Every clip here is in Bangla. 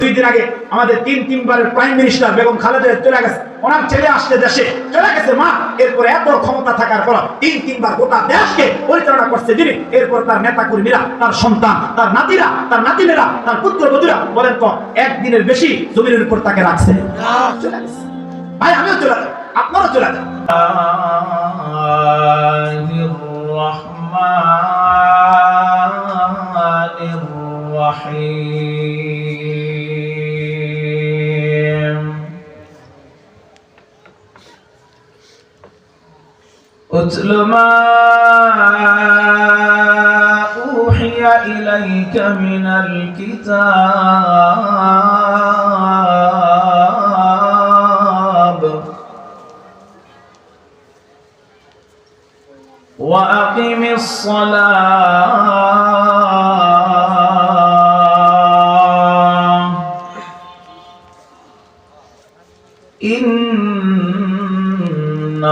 দুই দিন আগে আমাদের তিন তিনবারের প্রাইম মিনিস্টার বেগম খালেদা জিয়া চলে গেছে ওনার ছেলে আসছে দেশে চলে গেছে মা এরপরে এত ক্ষমতা থাকার পর তিন তিনবার গোটা দেশকে পরিচালনা করছে যিনি এরপর তার নেতা কর্মীরা তার সন্তান তার নাতিরা তার নাতিনেরা তার পুত্রবধূরা বলেন তো একদিনের বেশি জমিনের উপর তাকে রাখছে চলে গেছে ভাই আমিও চলে যাই আপনারও চলে যান الرحمن الرحيم اتل ما أوحي إليك من الكتاب. وأقم الصلاة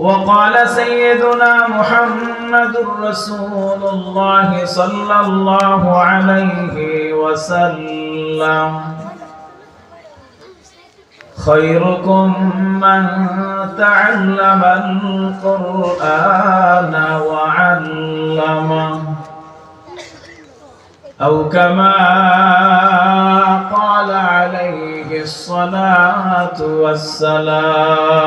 وقال سيدنا محمد رسول الله صلى الله عليه وسلم خيركم من تعلم القرآن وعلمه أو كما قال عليه الصلاة والسلام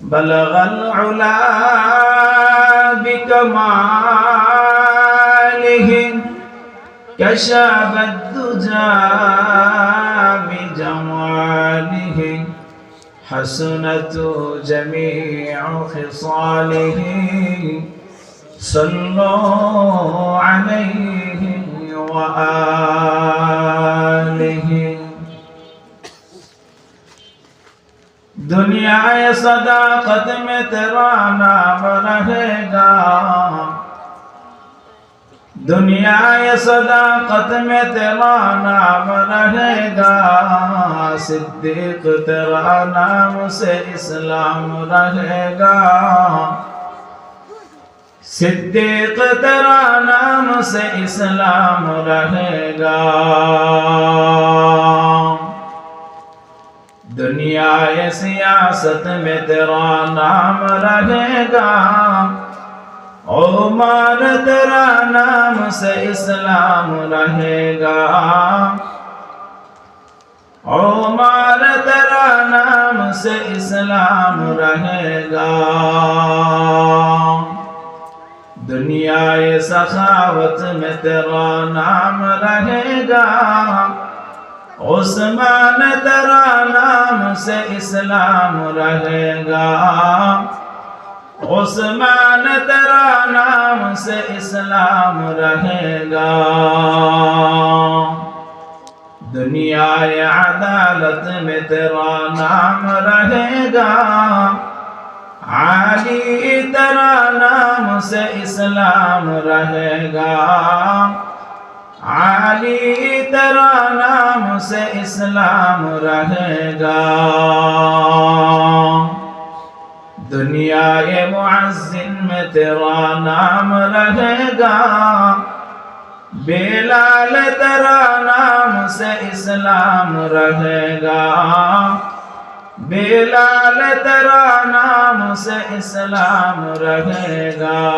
بلغ العلا بكماله كشف الدجى بجماله حسنت جميع خصاله. صلوا صداقت میں تیرا نام رہے گا۔ دنیا صداقت میں تیرا نام رہے گا۔ صدیق تیرا نام سے اسلام رہے گا۔ صدیق تیرا نام سے اسلام رہے گا۔ دنیا سیاست میں تیرا نام رہے گا۔ عمر تیرا نام سے اسلام رہے گا۔ عمر تیرا نام سے اسلام رہے گا۔ دنیا سخاوت میں تیرا نام رہے گا۔ عثمان ترا نام سے اسلام رہے گا۔ عثمان ترا نام سے اسلام رہے گا۔ دنیا عدالت میں تیرا نام رہے گا۔ عالی ترا نام سے اسلام رہے گا۔ علی تیرا نام سے اسلام رہے گا۔ دنیا معزن میں تیرا نام رہے گا۔ بلال تیرا نام سے اسلام رہے گا۔ بلال تیرا نام سے اسلام رہے گا۔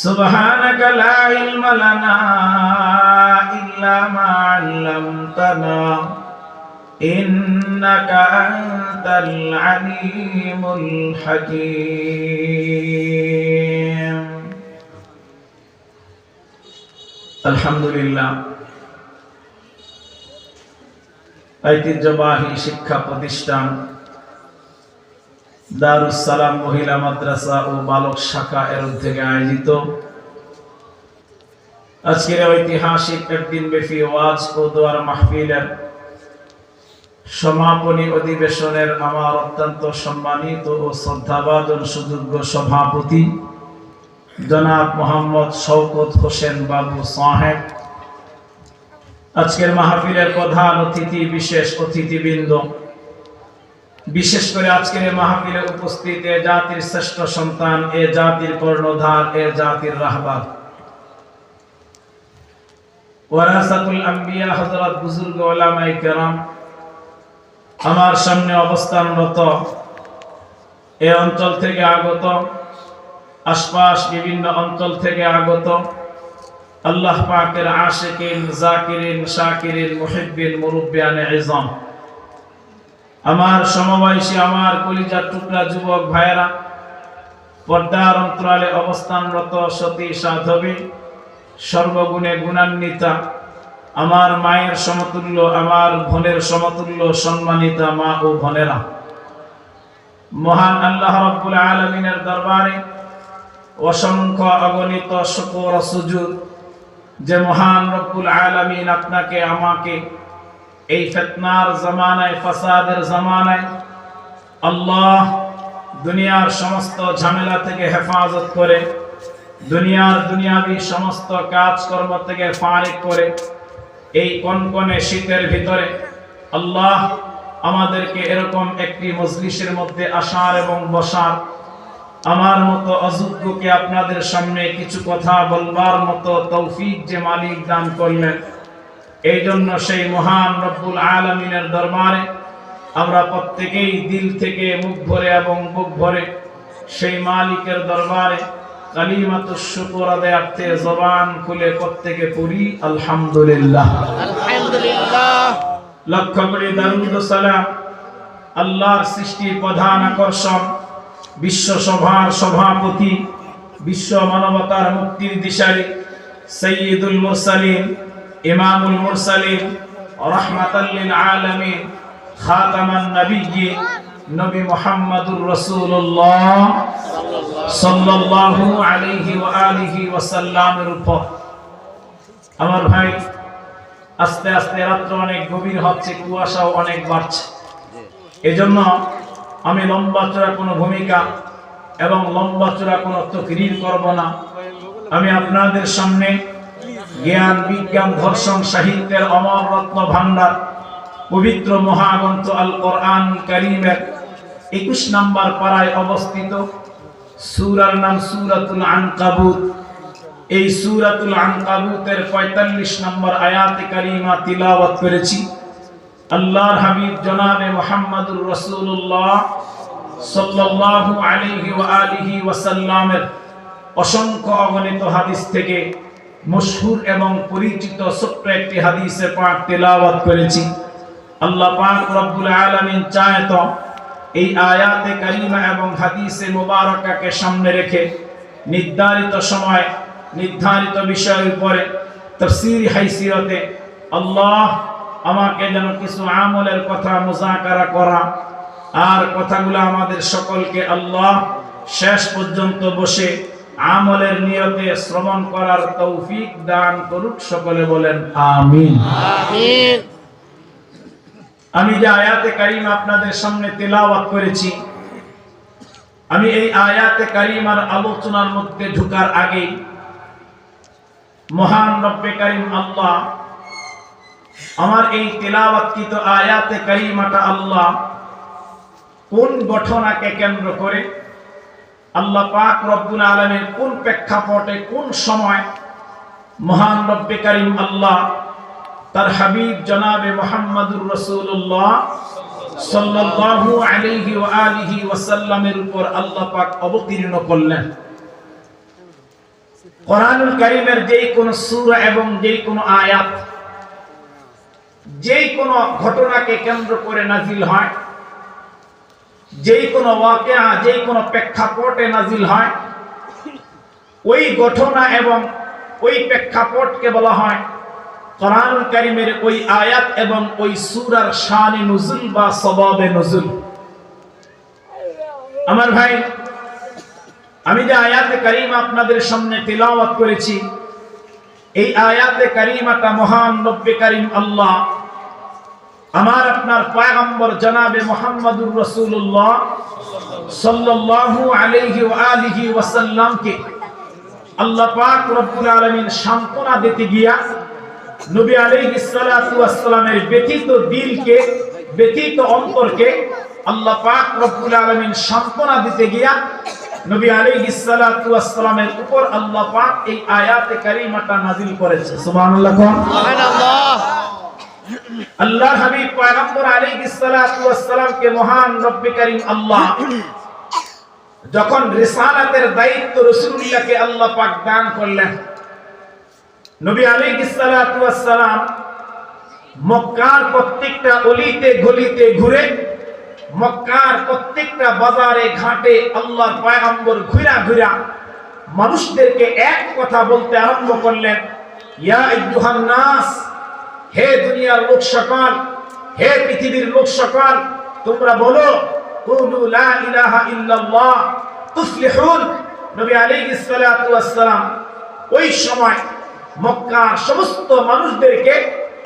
سبحانك لا علم لنا إلا ما علمتنا إنك أنت العليم الحكيم الحمد لله ঐতিহ্যবাহী শিক্ষা প্রতিষ্ঠান দারুস সালাম মহিলা মাদ্রাসা ও বালক শাখা এর থেকে আয়োজিত। আজকের ঐতিহাসিক একদিন ব্যাপী ওয়াজ ও দোয়ার মাহফিলের সমাপনী অধিবেশনের আমার অত্যন্ত সম্মানিত ও শ্রদ্ধাভাজন সুযোগ্য সভাপতি, জনাব মোহাম্মদ শওকত হোসেন বাবু সাহেব। আজকের মাহফিলের প্রধান অতিথি, বিশেষ অতিথিবৃন্দ বিশেষ করে আজকের মাহফিলে উপস্থিত এ জাতির শ্রেষ্ঠ সন্তান, এ জাতির কর্ণধার, এ জাতির রাহবার। ওয়ারাসাতুল আম্বিয়া, হযরত বুজুর্গ ওলামায়ে কেরাম, আমার সামনে অবস্থানরত এ অঞ্চল থেকে আগত, আশপাশ বিভিন্ন অঞ্চল থেকে আগত আল্লাহ পাকের আশিকিন, জাকিরিন, শাকিরিন, মুহিব্বিন, মুরব্বিয়ানে ইজম। আমার সমবয়সী, আমার কলিজার টুকরা যুবক ভাইয়েরা, পর্দার অন্তরালে অবস্থানরত সতী সাধবী, সর্বগুণে গুণান্বিতা, আমার মায়ের সমতুল্য, আমার বোনের সমতুল্য, সম্মানিতা মা ও ভনেরা মহান আল্লাহ রব্বুল আলমিনের দরবারে অসংখ্য অগণিত শুকর সুজুদ যে মহান রব্বুল আলমিন আপনাকে, আমাকে এই ফেতনার জামানায়, ফাসাদের জামানায় আল্লাহ দুনিয়ার সমস্ত ঝামেলা থেকে হেফাজত করে, দুনিয়ার দুনিয়াবি সমস্ত কাজকর্ম থেকে ফারিক করে, এই কনকনে শীতের ভিতরে আল্লাহ আমাদেরকে এরকম একটি মজলিসের মধ্যে আসার এবং বসার, আমার মতো অযোগ্যকে আপনাদের সামনে কিছু কথা বলবার মতো তৌফিক যে মালিক দান করলেন। এই জন্য সেই মহান রব্বুল আলমিনের দরবারে আমরা প্রত্যেকেই দিল থেকে মুখ ভরে এবং বুক ভরে সেই মালিকের দরবারে কালিমাতু শুকর আদায়ার্থে জবান খুলে প্রত্যেকে পড়ি আলহামদুলিল্লাহ। আলহামদুলিল্লাহ। লক্ষ্য করি দারুদ সালাম আল্লাহর সৃষ্টির প্রধান আকর্ষণ বিশ্ব সভার সভাপতি বিশ্ব মানবতার মুক্তির দিশারি সৈয়দুল মুরসালিন ইমামুল মুরসালিন রহমাতাল্লিল আলামিন, খাতামান নবিয়্যিন নবী মুহাম্মদুর রাসূলুল্লাহ সাল্লাল্লাহু আলাইহি ওয়া আলিহি ওয়াসাল্লামের উপর। আমার ভাই, আস্তে আস্তে রাত্র অনেক গভীর হচ্ছে, কুয়াশাও অনেক বাড়ছে। এজন্য আমি লম্বা চূড়া কোনো ভূমিকা এবং লম্বা চূড়া কোনো তকরির করব না। আমি আপনাদের সামনে জ্ঞান, বিজ্ঞান, ধর্ষণ, সাহিত্যের অমর রত্ন ভান্ডার পবিত্র মহাগ্রন্থ আল কোরআন করিমের একুশ নম্বর পাড়ায় অবস্থিত। সুরার নাম সুরাতুল আনকাবুত। এই সুরাতুল আনকাবুতের ৪৫ নম্বর আয়াতে কারিমা তিলাওয়াত করেছি। আল্লাহর হাবিব জনাবে মোহাম্মদুর রসুল্লাহ সাল্লাল্লাহু আলাইহি ওয়া আলিহি ওয়াসাল্লামের অসংখ্য অগণিত হাদিস থেকে মশহুর এবং পরিচিত ছোট্ট একটি হাদিসে পাক তেলাওয়াত করেছি। আল্লাহ পাক রব্বুল আলামিন চায় তো এই আয়াতে কারিমা এবং হাদিসে মুবারকাকে সামনে রেখে নির্ধারিত সময়, নির্ধারিত বিষয়ের উপরে তফসির হাইসিয়তে আল্লাহ আমাকে যেন কিছু আমলের কথা মুজাকারা করা আর কথাগুলো আমাদের সকলকে আল্লাহ শেষ পর্যন্ত বসে আমলের নিয়তে শ্রবণ করার তৌফিক দান করুক সকলে বলেন আমিন। আমি যে আয়াতে কারিম আপনাদের সামনে তেলাওয়াত করেছি আমি এই আয়াতে কারিমার আলোচনার মধ্যে ঢুকার আগে মহান রব্বে কারিম আল্লাহ আমার এই তেলাওয়াতকৃত আয়াতে কারিমাটা আল্লাহ কোন ঘটনাকে কেন্দ্র করে আল্লাহ পাক রব্বুল আলমের কোন প্রেক্ষাপটে, কোন সময় মহান রব্বে কারিম আল্লাহ তার হাবিব জনাবে মোহাম্মদুর রসুল্লাহ সাল্লাল্লাহু আলাইহি ওয়া আলিহি ওয়াসাল্লামের উপর আল্লাহ পাক অবতীর্ণ করলেন। কোরআনুল কারীমের যেই কোন সূরা এবং যেই কোন আয়াত, যেই কোন ঘটনাকে কেন্দ্র করে নাজিল হয়। যেই কোন ওয়াকিয়া, যেই কোন প্রেক্ষাপটে নাজিল হয়, ওই ঘটনা এবং ওই প্রেক্ষাপটকে বলা হয় কোরআনুল কারীমের ওই আয়াত এবং ওই সূরার শানে নুজুল বা সবাবে নুজুল আমার ভাই, আমি যে আয়াতে কারিমা আপনাদের সামনে তেলাওয়াত করেছি, এই আয়াতে কারিমাটা মহান রব্বে কারিম আল্লাহ আমার আপনার পয়গম্বর জনাবে মোহাম্মদুর রাসূলুল্লাহ সাল্লাল্লাহু আলাইহি ওয়া আলিহি ওয়াসাল্লামকে আল্লাহ পাক রব্বুল আলামিন সান্ত্বনা দিতে গিয়া নবী আলাইহিস সালাতু ওয়াস সালামের ব্যথিত দিলকে ব্যথিত অন্তরকে আল্লাহ পাক রব্বুল আলামিন সান্ত্বনা দিতে গিয়া নবী আলাইহিস সালাতু ওয়াস উপর আল্লাহ পাক এই আয়াতে কারিমাটা নাযিল করেছে সুবহানাল্লাহ। সুবহানাল্লাহ। আল্লাহর হাবিব পয়গম্বর সালামকে মহান কারীম আল্লাহ। যখন রিসালাতের দায়িত্ব আল্লাহ পাক দান করলেন, নবী মক্কার প্রত্যেকটা অলিতে গলিতে ঘুরে মক্কার প্রত্যেকটা বাজারে, ঘাটে আল্লাহর পয়গম্বর ঘুরা ঘুরা মানুষদেরকে এক কথা বলতে আরম্ভ করলেন, ইয়া আইয়ুহান হে দুনিয়ার লোক সকল, হে পৃথিবীর লোক সকল, তোমরা বলো, কুলু লা ইলাহা ইল্লাল্লাহ, তুফলিহুন, নবী আলাইহিস সালাতু ওয়াস সালাম ওই সময় মক্কার সমস্ত মানুষদেরকে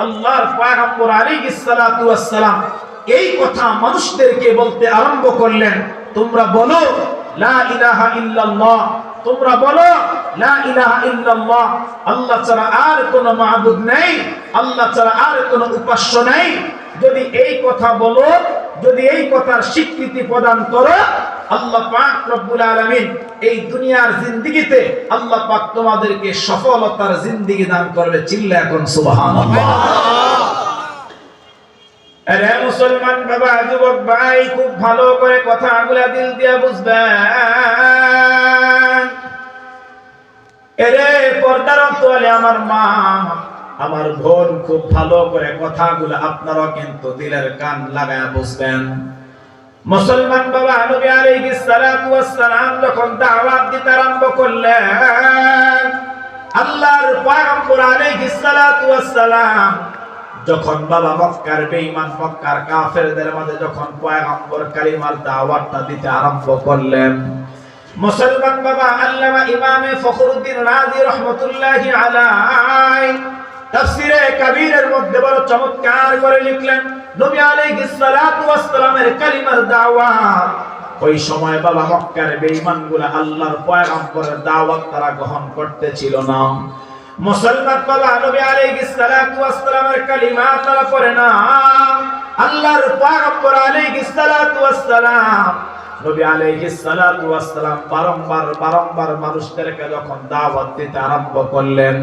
আল্লাহর পয়গম্বর আলাইহিস সালাতু ওয়াস সালাম এই কথা মানুষদেরকে বলতে আরম্ভ করলেন। তোমরা বলো, লা ইলাহা ইল্লাল্লাহ, তোমরা বলো লা ইলাহা ইল্লাল্লাহ। আল্লাহ ছাড়া আর কোনো মাবুদ নেই, আল্লাহ ছাড়া আর কোনো উপাস্য নেই। যদি এই কথা বলো, যদি এই কথার স্বীকৃতি প্রদান করো, আল্লাহ পাক রব্বুল আলামিন এই দুনিয়ার জিন্দেগিতে আল্লাহ পাক তোমাদেরকে সফলতার জিন্দেগি দান করবে। চিল্লা এখন সুবহানাল্লাহ। আরে মুসলমান বাবা, যুবক ভাই, খুব ভালো করে কথাগুলা দিল দিয়া বুঝবেন। এরে পর্দার তোলে আমার মা, আমার বোন খুব ভালো করে কথাগুলো আপনারা কিন্তু দিলের কান লাগায় বুঝবেন। মুসলমান বাবা, নবী আলাইহিস সালাতু ওয়াস সালাম যখন দাওয়াত দিতে আরম্ভ করলেন, আল্লাহর পয়গম্বর আলাইহিস সালাতু ওয়াস সালাম যখন বাবা মক্কার বেঈমান, মক্কার কাফেরদের মাঝে যখন পয়গম্বর কালিমার দাওয়াতটা দিতে আরম্ভ করলেন মুসলমান বাবা আল্লামা ইমামে ফখরুদ্দিন রাজি রহমতুল্লাহি আলাই তাফসিরে কাবীরের মধ্যে বড় চমৎকার করে লিখলেন, নবী আলাইহিস সালাতু সালামের কালিমার দাওয়াত ওই সময় বাবা মক্কার বেঈমানগুলো আল্লাহর পয়গম্বরের দাওয়াত তারা গ্রহণ করতেছিল না। মুসলমান বাবা নবী আলাইহিস সালাতু ওয়াস সালামের কালিমা তারা পড়ে না। আল্লাহর পয়গম্বর আলাইহিস সালাতু সালাম নবী আলাইহিস সালাতু ওয়াস সালাম বারংবার বারংবার মানুষদেরকে যখন দাওয়াত দিতে আরম্ভ করলেন,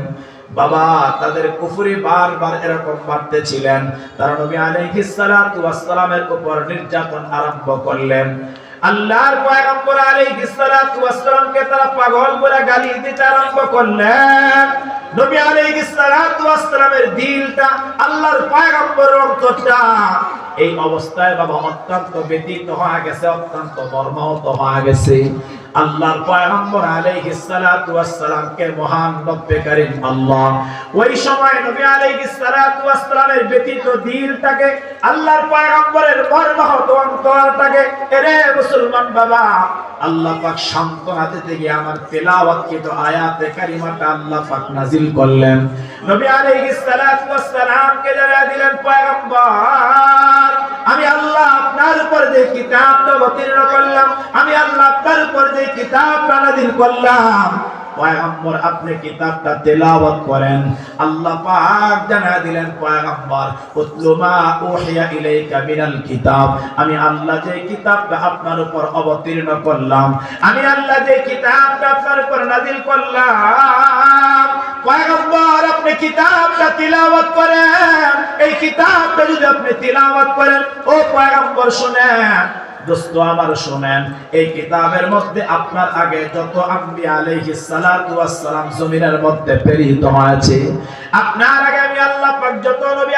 বাবা, তাদের কুফরি বারবার এরকম বাড়তেছিলেন। তারা নবী আলাইহিস সালাতু ওয়াস সালামের উপর নির্যাতন আরম্ভ করলেন। আল্লাহর পয়গম্বর আলাইহিস সালাতু ওয়াস সালামকে তারা পাগল বলে গালি দিতে আরম্ভ করলেন। নবী আলাইহিস সালাতু ওয়াস সালামের দিলটা আল্লাহর পয়গম্বরের অন্তরটা এই অবস্থায় বাবা অত্যন্ত ব্যতীত হওয়া গেছে অত্যন্ত মর্মাহত হওয়া গেছে। আল্লাহর পয়গম্বর আলাইহিস সালাতু ওয়াস সালামকে মহান রব্বে কারীম আল্লাহ। ওই সময় নবী আলাইহিস সালাতু ওয়াস সালামের ব্যতীত দিলটাকে আল্লাহর পয়গম্বরের মর্মাহত অন্তরটাকে এরে মুসলমান বাবা, আল্লাহ পাক সান্ত্বনা দিতে গিয়ে আমার তেলাওয়াতকৃত আয়াতে কারিমাটা আল্লাহ পাক নাজিল করলেন। নবী আলাইহিস সালাতু ওয়াস সালামকে যারা দিলেন পয়গম্বর আমি আল্লাহ আপনার উপর যে কিতাবটা অবতীর্ণ করলাম, আমি আল্লাহ আপনার উপর যে কিতাবটা নাযিল করলাম, পয়গম্বর আপনি কিতাবটা তেলাওয়াত করেন। আল্লাহ পাক জানা দিলেন, পয়গম্বর, উতলু মা উহিয়া ইলাইকা মিনাল কিতাব। আমি আল্লাহ যে কিতাবটা আপনার উপর অবতীর্ণ করলাম, আমি আল্লাহ যে কিতাবটা আপনার উপর নাযিল করলাম পয়গম্বর, আপনি কিতাবটা তিলাওয়াত করেন। এই কিতাবটা যদি আপনি তিলাওয়াত করেন, ও পয়গম্বর, শুনেন। দোস্ত আমার এই কিতাবের মধ্যে আপনার আগে যত আম্বি আলাইহিস সালাতু ওয়াস সালাম জমিনের মধ্যে প্রেরিত হয়েছে। আপনার আগে আমি আল্লাহ পাক যত নবী